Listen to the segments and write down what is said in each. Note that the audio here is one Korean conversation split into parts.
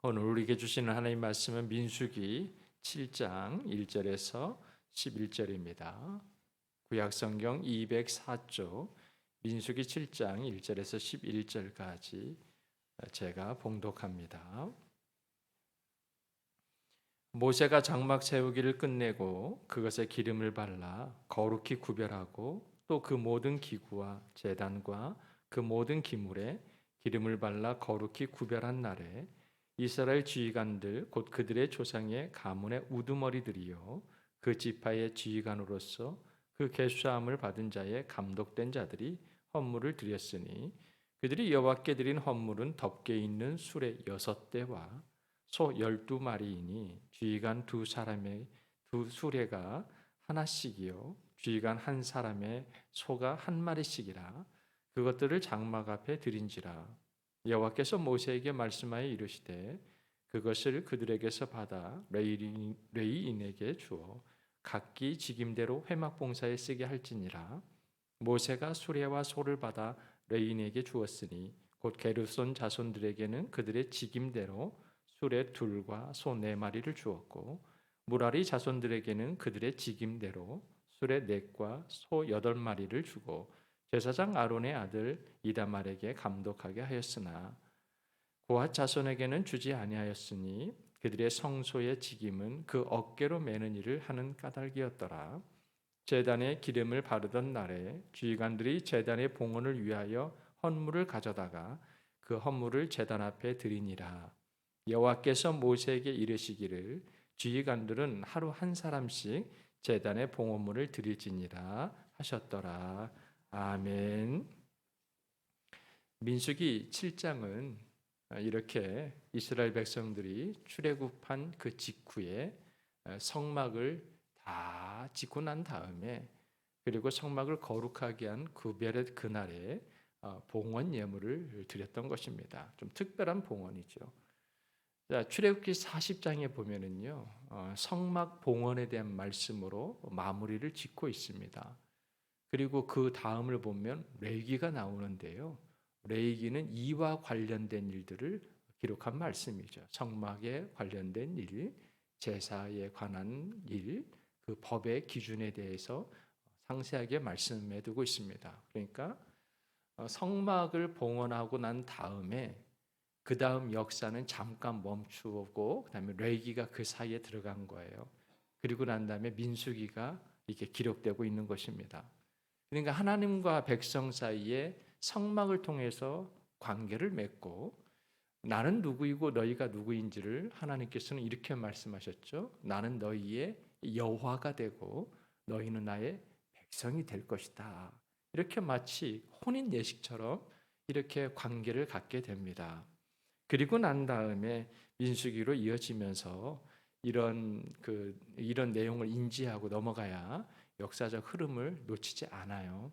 오늘 우리에게 주시는 하나님 말씀은 민수기 7장 1절에서 11절입니다. 구약 성경 204쪽 민수기 7장 1절에서 11절까지 제가 봉독합니다. 모세가 장막 세우기를 끝내고 그것에 기름을 발라 거룩히 구별하고 또 그 모든 기구와 제단과 그 모든 기물에 기름을 발라 거룩히 구별한 날에 이스라엘 지휘관들 곧 그들의 조상의 가문의 우두머리들이요. 그 지파의 지휘관으로서 그 계수함을 받은 자의 감독된 자들이 헌물을 드렸으니 그들이 여호와께 드린 헌물은 덮개 있는 수레 여섯 대와 소 열두 마리이니 지휘관 두 사람의 두 수레가 하나씩이요. 지휘관 한 사람의 소가 한 마리씩이라. 그것들을 장막 앞에 드린지라 여호와께서 모세에게 말씀하여 이르시되 그것을 그들에게서 받아 레이인, 레이인에게 주어 각기 직임대로 회막 봉사에 쓰게 할지니라. 모세가 수레와 소를 받아 레인에게 주었으니 곧 게르손 자손들에게는 그들의 직임대로 수레 둘과 소 네 마리를 주었고 무라리 자손들에게는 그들의 직임대로 수레 넷과 소 여덟 마리를 주고 제사장 아론의 아들 이다말에게 감독하게 하였으나 고핫 자손에게는 주지 아니하였으니 그들의 성소의 직임은 그 어깨로 매는 일을 하는 까닭이었더라. 제단에 기름을 바르던 날에 주의관들이 제단의 봉헌을 위하여 헌물을 가져다가 그 헌물을 제단 앞에 드리니라. 여호와께서 모세에게 이르시기를 주의관들은 하루 한 사람씩 제단의 봉헌물을 드릴지니라 하셨더라. 아멘. 민수기 7장은 이렇게 이스라엘 백성들이 출애굽한 그 직후에 성막을 다 짓고 난 다음에 그리고 성막을 거룩하게 한 구별의 그날에 어, 봉헌 예물을 드렸던 것입니다. 좀 특별한 봉헌이죠. 자, 출애굽기 40장에 보면은요. 어, 성막 봉헌에 대한 말씀으로 마무리를 짓고 있습니다. 그리고 그 다음을 보면 레기가 나오는데요. 레기는 이와 관련된 일들을 기록한 말씀이죠. 성막에 관련된 일, 제사에 관한 일, 그 법의 기준에 대해서 상세하게 말씀해 두고 있습니다. 그러니까 어, 성막을 봉헌하고 난 다음에 그 다음 역사는 잠깐 멈추고 그다음에 레기가 그 사이에 들어간 거예요. 그리고 난 다음에 민수기가 이렇게 기록되고 있는 것입니다. 그러니까 하나님과 백성 사이에 성막을 통해서 관계를 맺고 나는 누구이고 너희가 누구인지를 하나님께서는 이렇게 말씀하셨죠. 나는 너희의 여호와가 되고 너희는 나의 백성이 될 것이다. 이렇게 마치 혼인 예식처럼 이렇게 관계를 갖게 됩니다. 그리고 난 다음에 민수기로 이어지면서 이런 그 이런 내용을 인지하고 넘어가야 역사적 흐름을 놓치지 않아요.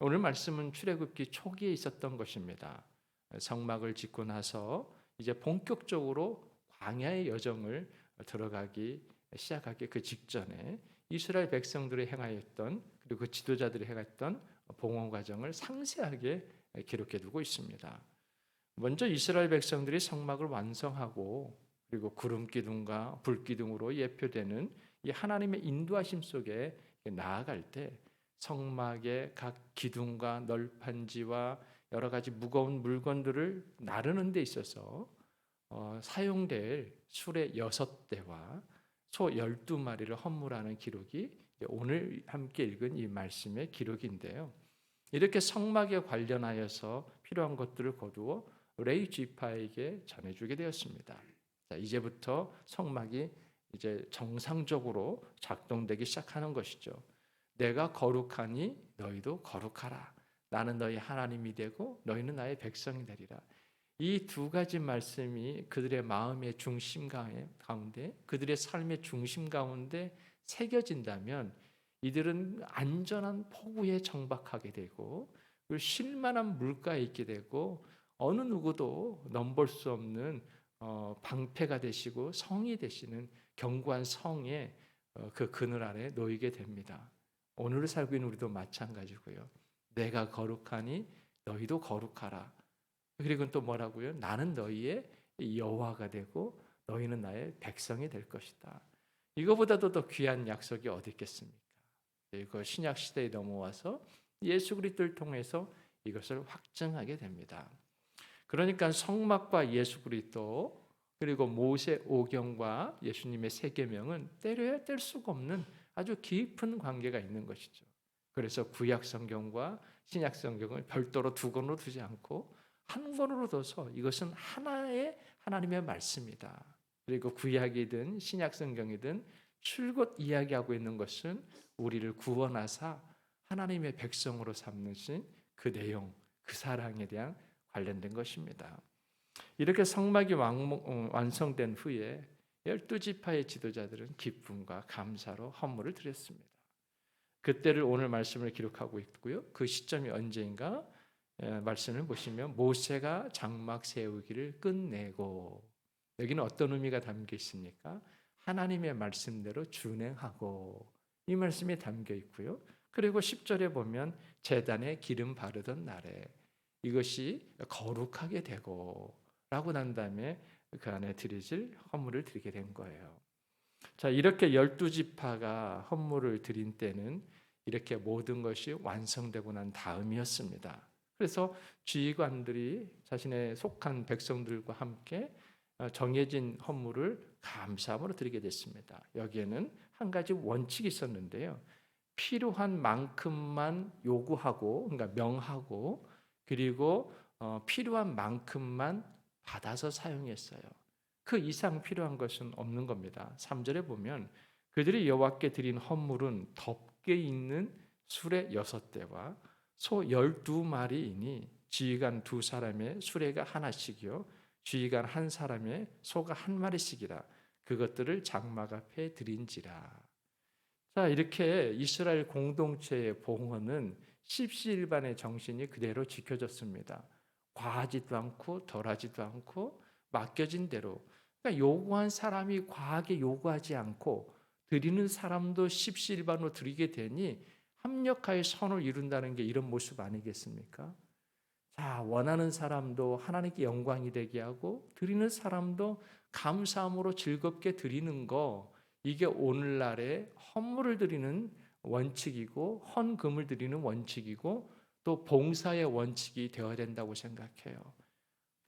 오늘 말씀은 출애굽기 초기에 있었던 것입니다. 성막을 짓고 나서 이제 본격적으로 광야의 여정을 들어가기 시작하기 그 직전에 이스라엘 백성들이 행하였던 그리고 그 지도자들이 행했던 봉헌 과정을 상세하게 기록해 두고 있습니다. 먼저 이스라엘 백성들이 성막을 완성하고 그리고 구름 기둥과 불 기둥으로 예표되는 이 하나님의 인도하심 속에 나아갈 때 성막의 각 기둥과 널판지와 여러 가지 무거운 물건들을 나르는 데 있어서 어, 사용될 술의 여섯 대와 소 열두 마리를 헌물하는 기록이 오늘 함께 읽은 이 말씀의 기록인데요. 이렇게 성막에 관련하여서 필요한 것들을 거두어 레이 지파에게 전해주게 되었습니다. 자, 이제부터 성막이 이제 정상적으로 작동되기 시작하는 것이죠. 내가 거룩하니 너희도 거룩하라. 나는 너희 하나님이 되고 너희는 나의 백성이 되리라. 이 두 가지 말씀이 그들의 마음의 중심 가운데 그들의 삶의 중심 가운데 새겨진다면 이들은 안전한 포구에 정박하게 되고 쉴만한 물가에 있게 되고 어느 누구도 넘볼 수 없는 어, 방패가 되시고 성이 되시는 견고한 성의 어, 그 그늘 아래 놓이게 됩니다. 오늘 살고 있는 우리도 마찬가지고요. 내가 거룩하니 너희도 거룩하라. 그리고 또 뭐라고요? 나는 너희의 여호와가 되고 너희는 나의 백성이 될 것이다. 이거보다도 더 귀한 약속이 어디 있겠습니까? 이거 신약 시대에 넘어와서 예수 그리스도를 통해서 이것을 확증하게 됩니다. 그러니까 성막과 예수 그리스도 그리고 모세 오경과 예수님의 세계명은 때려야 뗄 수가 없는 아주 깊은 관계가 있는 것이죠. 그래서 구약 성경과 신약 성경을 별도로 두 권으로 두지 않고 한 권으로 둬서 이것은 하나의 하나님의 말씀이다. 그리고 구약이든 신약 성경이든 출곧 이야기하고 있는 것은 우리를 구원하사 하나님의 백성으로 삼으신 그 내용, 그 사랑에 대한 관련된 것입니다. 이렇게 성막이 왕- 완성된 후에 열두 지파의 지도자들은 기쁨과 감사로 헌물을 드렸습니다. 그때를 오늘 말씀을 기록하고 있고요. 그 시점이 언제인가 에, 말씀을 보시면 모세가 장막 세우기를 끝내고 여기는 어떤 의미가 담겨 있습니까? 하나님의 말씀대로 준행하고 이 말씀이 담겨 있고요. 그리고 10절에 보면 제단에 기름 바르던 날에 이것이 거룩하게 되고 라고 난 다음에 그 안에 드리질 헌물을 드리게 된 거예요. 자, 이렇게 열두 지파가 헌물을 드린 때는 이렇게 모든 것이 완성되고 난 다음이었습니다. 그래서 지휘관들이 자신의 속한 백성들과 함께 어, 정해진 헌물을 감사함으로 드리게 됐습니다. 여기에는 한 가지 원칙이 있었는데요. 필요한 만큼만 요구하고, 그러니까 명하고, 그리고 어, 필요한 만큼만 받아서 사용했어요. 그 이상 필요한 것은 없는 겁니다. 3절에 보면 그들이 여호와께 드린 헌물은 덮개 있는 수레 여섯 대와 소 열두 마리이니 지휘관 두 사람의 수레가 하나씩이요 지휘관 한 사람의 소가 한 마리씩이라 그것들을 장막 앞에 드린지라. 자 이렇게 이스라엘 공동체의 봉헌은 십시일반의 정신이 그대로 지켜졌습니다. 과하지도 않고 덜하지도 않고 맡겨진 대로 그러니까 요구한 사람이 과하게 요구하지 않고 드리는 사람도 십시일반으로 드리게 되니 합력하여 선을 이룬다는 게 이런 모습 아니겠습니까? 자, 원하는 사람도 하나님께 영광이 되게 하고 드리는 사람도 감사함으로 즐겁게 드리는 거 이게 오늘날의 헌물을 드리는 원칙이고 헌금을 드리는 원칙이고 또 봉사의 원칙이 되어야 된다고 생각해요.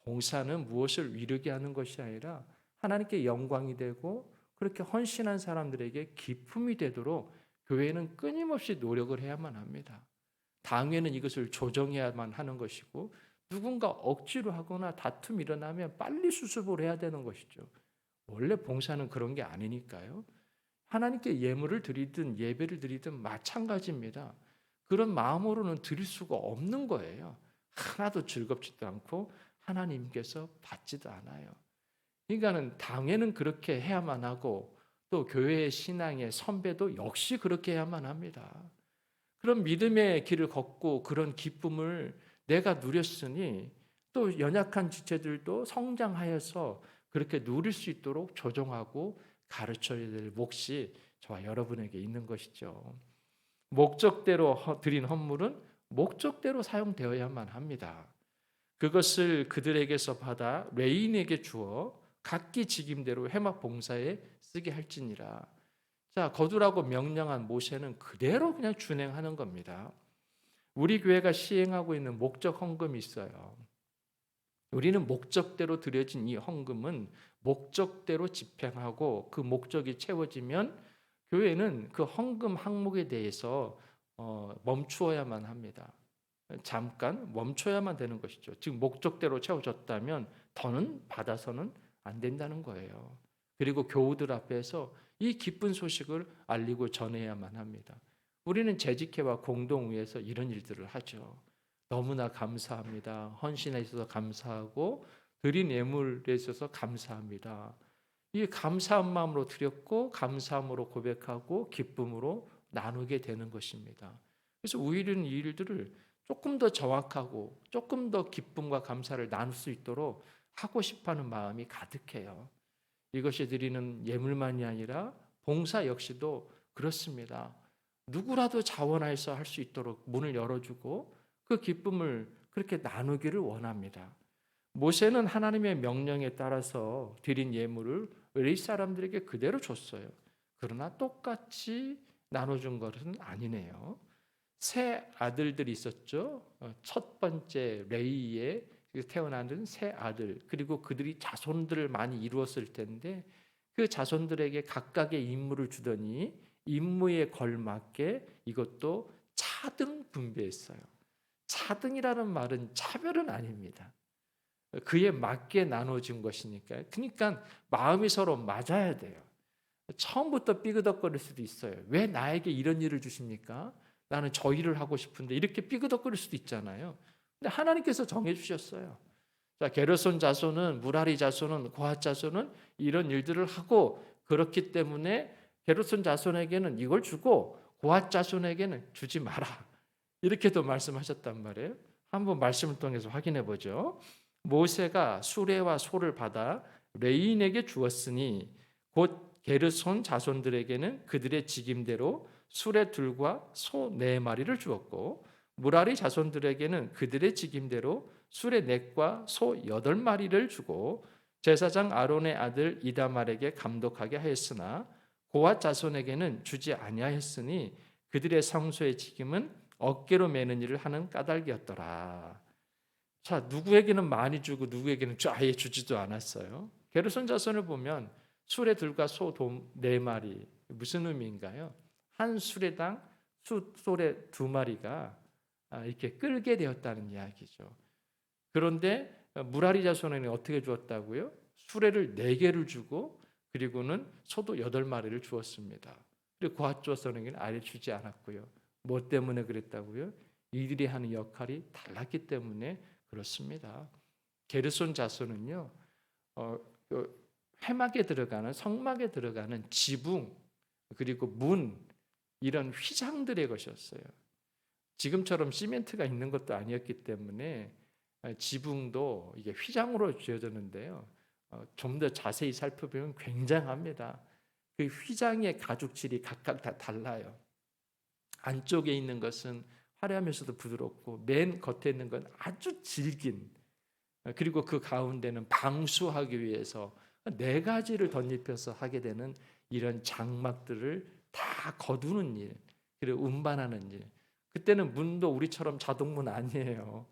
봉사는 무엇을 이루게 하는 것이 아니라 하나님께 영광이 되고 그렇게 헌신한 사람들에게 기쁨이 되도록 교회는 끊임없이 노력을 해야만 합니다. 당회는 이것을 조정해야만 하는 것이고 누군가 억지로 하거나 다툼이 일어나면 빨리 수습을 해야 되는 것이죠. 원래 봉사는 그런 게 아니니까요. 하나님께 예물을 드리든 예배를 드리든 마찬가지입니다. 그런 마음으로는 드릴 수가 없는 거예요. 하나도 즐겁지도 않고 하나님께서 받지도 않아요. 그러니까는 당회는 그렇게 해야만 하고 또 교회의 신앙의 선배도 역시 그렇게 해야만 합니다. 그런 믿음의 길을 걷고 그런 기쁨을 내가 누렸으니 또 연약한 지체들도 성장하여서 그렇게 누릴 수 있도록 조정하고 가르쳐야 될 몫이 저와 여러분에게 있는 것이죠. 목적대로 허- 드린 헌물은 목적대로 사용되어야만 합니다. 그것을 그들에게서 받아 레인에게 주어 각기 직임대로 해막 봉사에 쓰게 할지니라. 자, 거두라고 명령한 모세는 그대로 그냥 준행하는 겁니다. 우리 교회가 시행하고 있는 목적 헌금이 있어요. 우리는 목적대로 드려진 이 헌금은 목적대로 집행하고 그 목적이 채워지면 교회는 그 헌금 항목에 대해서 어, 멈추어야만 합니다. 잠깐 멈춰야만 되는 것이죠. 즉 목적대로 채워졌다면 더는 받아서는 안 된다는 거예요. 그리고 교우들 앞에서 이 기쁜 소식을 알리고 전해야만 합니다. 우리는 재직회와 공동위에서 이런 일들을 하죠. 너무나 감사합니다. 헌신에 있어서 감사하고 드린 예물에 있어서 감사합니다. 이 감사한 마음으로 드렸고 감사함으로 고백하고 기쁨으로 나누게 되는 것입니다. 그래서 우리는 이 일들을 조금 더 정확하고 조금 더 기쁨과 감사를 나눌 수 있도록 하고 싶어하는 마음이 가득해요. 이것이 드리는 예물만이 아니라 봉사 역시도 그렇습니다. 누구라도 자원해서 할 수 있도록 문을 열어주고 그 기쁨을 그렇게 나누기를 원합니다. 모세는 하나님의 명령에 따라서 드린 예물을 의리 사람들에게 그대로 줬어요. 그러나 똑같이 나눠준 것은 아니네요. 세 아들들이 있었죠. 어, 첫 번째 레이의 태어나는 세 아들 그리고 그들이 자손들을 많이 이루었을 텐데 그 자손들에게 각각의 임무를 주더니 임무에 걸맞게 이것도 차등 분배했어요. 차등이라는 말은 차별은 아닙니다. 그에 맞게 나눠진 것이니까요. 그러니까 마음이 서로 맞아야 돼요. 처음부터 삐그덕거릴 수도 있어요. 왜 나에게 이런 일을 주십니까? 나는 저 일을 하고 싶은데 이렇게 삐그덕거릴 수도 있잖아요. 근데 하나님께서 정해 주셨어요. 자, 게르손 자손은 무라리 자손은 고핫 자손은 이런 일들을 하고 그렇기 때문에 게르손 자손에게는 이걸 주고 고핫 자손에게는 주지 마라. 이렇게도 말씀하셨단 말이에요. 한번 말씀을 통해서 확인해 보죠. 모세가 수레와 소를 받아 레인에게 주었으니 곧 게르손 자손들에게는 그들의 직임대로 수레 둘과 소 네 마리를 주었고 무라리 자손들에게는 그들의 직임대로 수레 넷과 소 여덟 마리를 주고 제사장 아론의 아들 이다말에게 감독하게 하였으나 고앗 자손에게는 주지 아니하였으니 그들의 성소의 직임은 어깨로 매는 일을 하는 까닭이었더라. 자 누구에게는 많이 주고 누구에게는 아예 주지도 않았어요. 게르손 자손을 보면 수레 들과 소 네 마리 무슨 의미인가요? 한 수레당 수, 소레 두 마리가 아, 이렇게 끌게 되었다는 이야기죠. 그런데 무라리 자손에는 어떻게 주었다고요? 수레를 네 개를 주고 그리고는 소도 여덟 마리를 주었습니다. 그리고 고핫 자손에게는 아예 주지 않았고요. 뭐 때문에 그랬다고요? 이들이 하는 역할이 달랐기 때문에 그렇습니다. 게르손 자손은요, 어, 그 회막에 들어가는 성막에 들어가는 지붕 그리고 문 이런 휘장들의 것이었어요. 지금처럼 시멘트가 있는 것도 아니었기 때문에 지붕도 이게 휘장으로 지어졌는데요. 어, 좀더 자세히 살펴보면 굉장합니다. 그 휘장의 가죽질이 각각 다 달라요. 안쪽에 있는 것은 화려하면서도 부드럽고 맨 겉에 있는 건 아주 질긴 어, 그리고 그 가운데는 방수하기 위해서 네 가지를 덧입혀서 하게 되는 이런 장막들을 다 거두는 일, 그리고 운반하는 일. 그때는 문도 우리처럼 자동문 아니에요.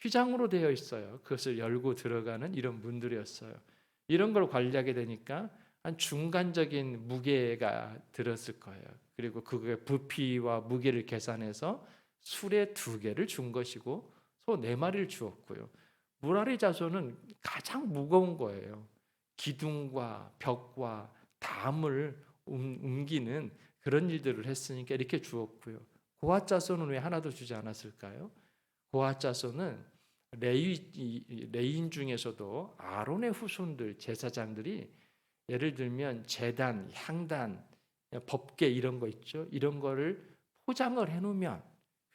휘장으로 되어 있어요. 그것을 열고 들어가는 이런 문들이었어요. 이런 걸 관리하게 되니까 한 중간적인 무게가 들었을 거예요. 그리고 그의 부피와 무게를 계산해서 술에 두 개를 준 것이고 소 네 마리를 주었고요. 무라리 자손은 가장 무거운 거예요. 기둥과 벽과 담을 옮기는 그런 일들을 했으니까 이렇게 주었고요. 고아 자손은 왜 하나도 주지 않았을까요? 고아 자손은 레위, 레인 중에서도 아론의 후손들 제사장들이 예를 들면 제단, 향단, 법계 이런 거 있죠. 이런 거를 포장을 해 놓으면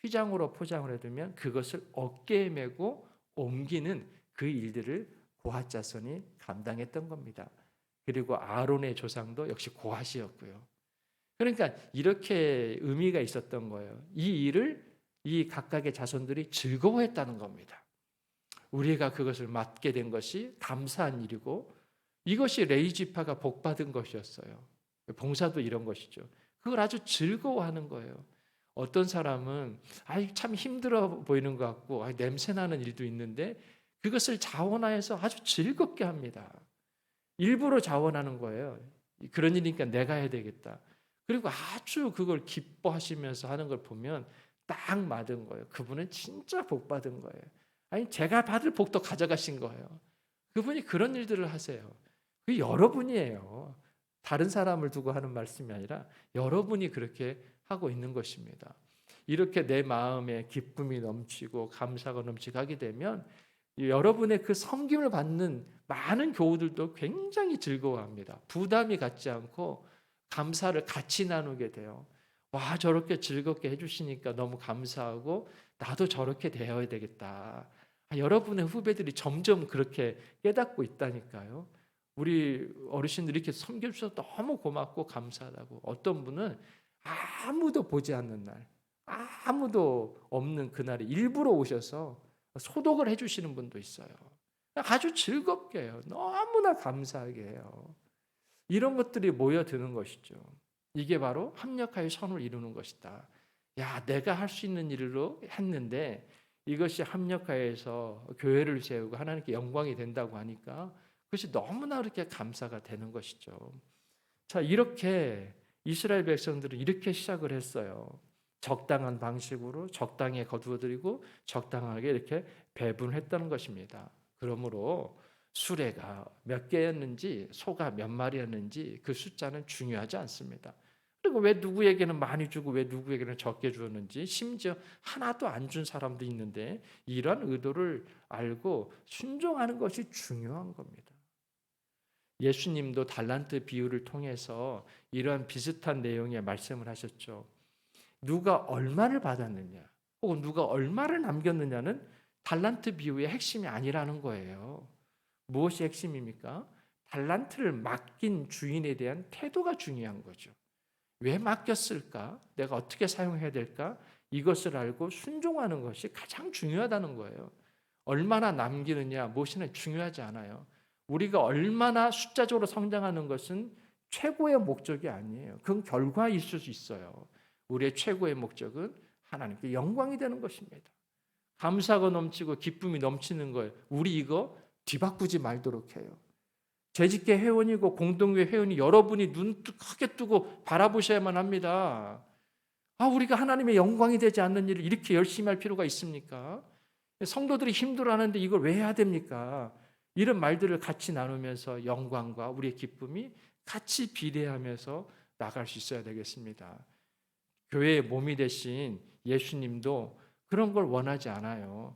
휘장으로 포장을 해두면 그것을 어깨에 메고 옮기는 그 일들을 고핫 자손이 감당했던 겁니다. 그리고 아론의 조상도 역시 고핫이었고요. 그러니까 이렇게 의미가 있었던 거예요. 이 일을 이 각각의 자손들이 즐거워했다는 겁니다. 우리가 그것을 맡게 된 것이 감사한 일이고 이것이 레이지파가 복받은 것이었어요. 봉사도 이런 것이죠. 그걸 아주 즐거워하는 거예요. 어떤 사람은 아이 참 힘들어 보이는 것 같고 아 냄새 나는 일도 있는데 그것을 자원하여서 아주 즐겁게 합니다. 일부러 자원하는 거예요. 그런 일이니까 내가 해야 되겠다. 그리고 아주 그걸 기뻐하시면서 하는 걸 보면 딱 맞은 거예요. 그분은 진짜 복 받은 거예요. 아니 제가 받을 복도 가져가신 거예요. 그분이 그런 일들을 하세요. 그 여러분이에요. 다른 사람을 두고 하는 말씀이 아니라 여러분이 그렇게 하고 있는 것입니다. 이렇게 내 마음에 기쁨이 넘치고 감사가 넘치게 되면 여러분의 그 섬김을 받는 많은 교우들도 굉장히 즐거워합니다. 부담이 갖지 않고 감사를 같이 나누게 돼요. 와, 저렇게 즐겁게 해주시니까 너무 감사하고 나도 저렇게 되어야 되겠다. 아, 여러분의 후배들이 점점 그렇게 깨닫고 있다니까요. 우리 어르신들이 이렇게 섬겨주셔서 너무 고맙고 감사하다고. 어떤 분은 아무도 보지 않는 날, 아무도 없는 그날에 일부러 오셔서 소독을 해주시는 분도 있어요. 아주 즐겁게 해요. 너무나 감사하게 해요. 이런 것들이 모여드는 것이죠. 이게 바로 합력하여 선을 이루는 것이다. 야, 내가 할 수 있는 일로 했는데 이것이 합력하여서 교회를 세우고 하나님께 영광이 된다고 하니까 그것이 너무나 그렇게 감사가 되는 것이죠. 자, 이렇게 이스라엘 백성들은 이렇게 시작을 했어요. 적당한 방식으로 적당히 거두어들이고 적당하게 이렇게 배분했다는 것입니다. 그러므로 수레가 몇 개였는지 소가 몇 마리였는지 그 숫자는 중요하지 않습니다. 그리고 왜 누구에게는 많이 주고 왜 누구에게는 적게 주었는지 심지어 하나도 안 준 사람도 있는데 이러한 의도를 알고 순종하는 것이 중요한 겁니다. 예수님도 달란트 비유를 통해서 이러한 비슷한 내용의 말씀을 하셨죠. 누가 얼마를 받았느냐 혹은 누가 얼마를 남겼느냐는 달란트 비유의 핵심이 아니라는 거예요. 무엇이 핵심입니까? 달란트를 맡긴 주인에 대한 태도가 중요한 거죠. 왜 맡겼을까? 내가 어떻게 사용해야 될까? 이것을 알고 순종하는 것이 가장 중요하다는 거예요. 얼마나 남기느냐, 무엇이나 중요하지 않아요. 우리가 얼마나 숫자적으로 성장하는 것은 최고의 목적이 아니에요. 그건 결과일 수 있어요. 우리의 최고의 목적은 하나님께 영광이 되는 것입니다. 감사가 넘치고 기쁨이 넘치는 거예요. 우리 이거 뒤바꾸지 말도록 해요. 재직계 회원이고 공동회 회원이 여러분이 눈 크게 뜨고 바라보셔야만 합니다. 아, 우리가 하나님의 영광이 되지 않는 일을 이렇게 열심히 할 필요가 있습니까? 성도들이 힘들어하는데 이걸 왜 해야 됩니까? 이런 말들을 같이 나누면서 영광과 우리의 기쁨이 같이 비례하면서 나갈 수 있어야 되겠습니다. 교회의 몸이 되신 예수님도 그런 걸 원하지 않아요.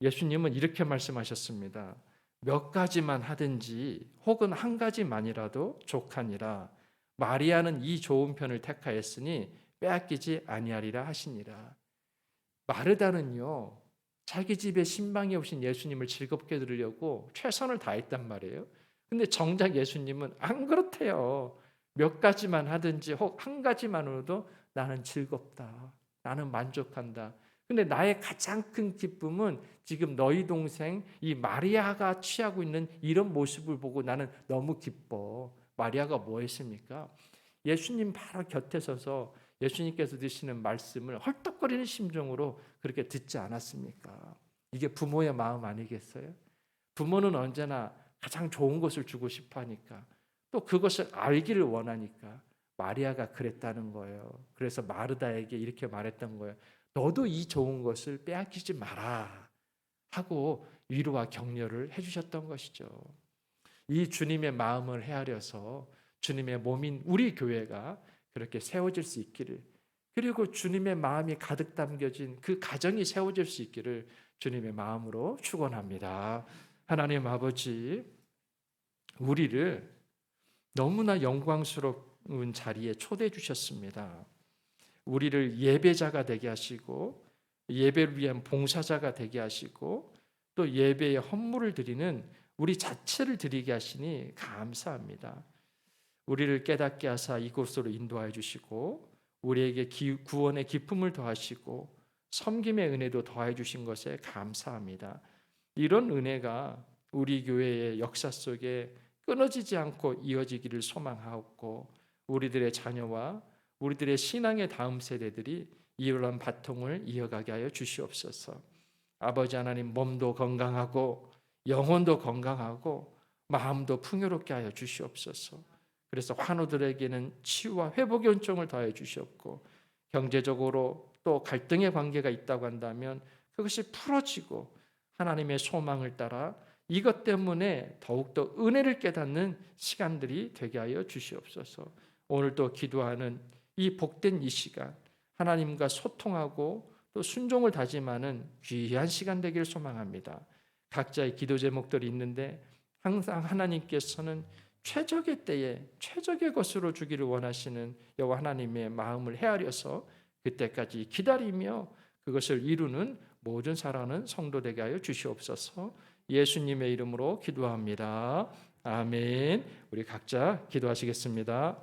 예수님은 이렇게 말씀하셨습니다. 몇 가지만 하든지 혹은 한 가지만이라도 족하니라. 마리아는 이 좋은 편을 택하였으니 빼앗기지 아니하리라 하시니라. 마르다는요. 자기 집에 신방에 오신 예수님을 즐겁게 들으려고 최선을 다했단 말이에요. 근데 정작 예수님은 안 그렇대요. 몇 가지만 하든지 혹 한 가지만으로도 나는 즐겁다. 나는 만족한다. 근데 나의 가장 큰 기쁨은 지금 너희 동생 이 마리아가 취하고 있는 이런 모습을 보고 나는 너무 기뻐. 마리아가 뭐 했습니까? 예수님 바로 곁에 서서 예수님께서 드시는 말씀을 헐떡거리는 심정으로 그렇게 듣지 않았습니까? 이게 부모의 마음 아니겠어요? 부모는 언제나 가장 좋은 것을 주고 싶어 하니까 또 그것을 알기를 원하니까 마리아가 그랬다는 거예요. 그래서 마르다에게 이렇게 말했던 거예요. 너도 이 좋은 것을 빼앗기지 마라 하고 위로와 격려를 해주셨던 것이죠. 이 주님의 마음을 헤아려서 주님의 몸인 우리 교회가 그렇게 세워질 수 있기를 그리고 주님의 마음이 가득 담겨진 그 가정이 세워질 수 있기를 주님의 마음으로 축원합니다. 하나님 아버지 우리를 너무나 영광스러운 자리에 초대해 주셨습니다. 우리를 예배자가 되게 하시고 예배를 위한 봉사자가 되게 하시고 또 예배의 헌물을 드리는 우리 자체를 드리게 하시니 감사합니다. 우리를 깨닫게 하사 이곳으로 인도하여 주시고 우리에게 구원의 기쁨을 더하시고 섬김의 은혜도 더해 주신 것에 감사합니다. 이런 은혜가 우리 교회의 역사 속에 끊어지지 않고 이어지기를 소망하옵고 우리들의 자녀와 우리들의 신앙의 다음 세대들이 이러한 바통을 이어가게 하여 주시옵소서. 아버지 하나님 몸도 건강하고 영혼도 건강하고 마음도 풍요롭게 하여 주시옵소서. 그래서 환우들에게는 치유와 회복의 은총을 더해 주시옵고 경제적으로 또 갈등의 관계가 있다고 한다면 그것이 풀어지고 하나님의 소망을 따라 이것 때문에 더욱더 은혜를 깨닫는 시간들이 되게 하여 주시옵소서. 오늘 또 기도하는 이 복된 이 시간 하나님과 소통하고 또 순종을 다짐하는 귀한 시간 되기를 소망합니다. 각자의 기도 제목들이 있는데 항상 하나님께서는 최적의 때에 최적의 것으로 주기를 원하시는 여호와 하나님의 마음을 헤아려서 그때까지 기다리며 그것을 이루는 모든 사랑하는 성도 되게 하여 주시옵소서. 예수님의 이름으로 기도합니다. 아멘. 우리 각자 기도하시겠습니다.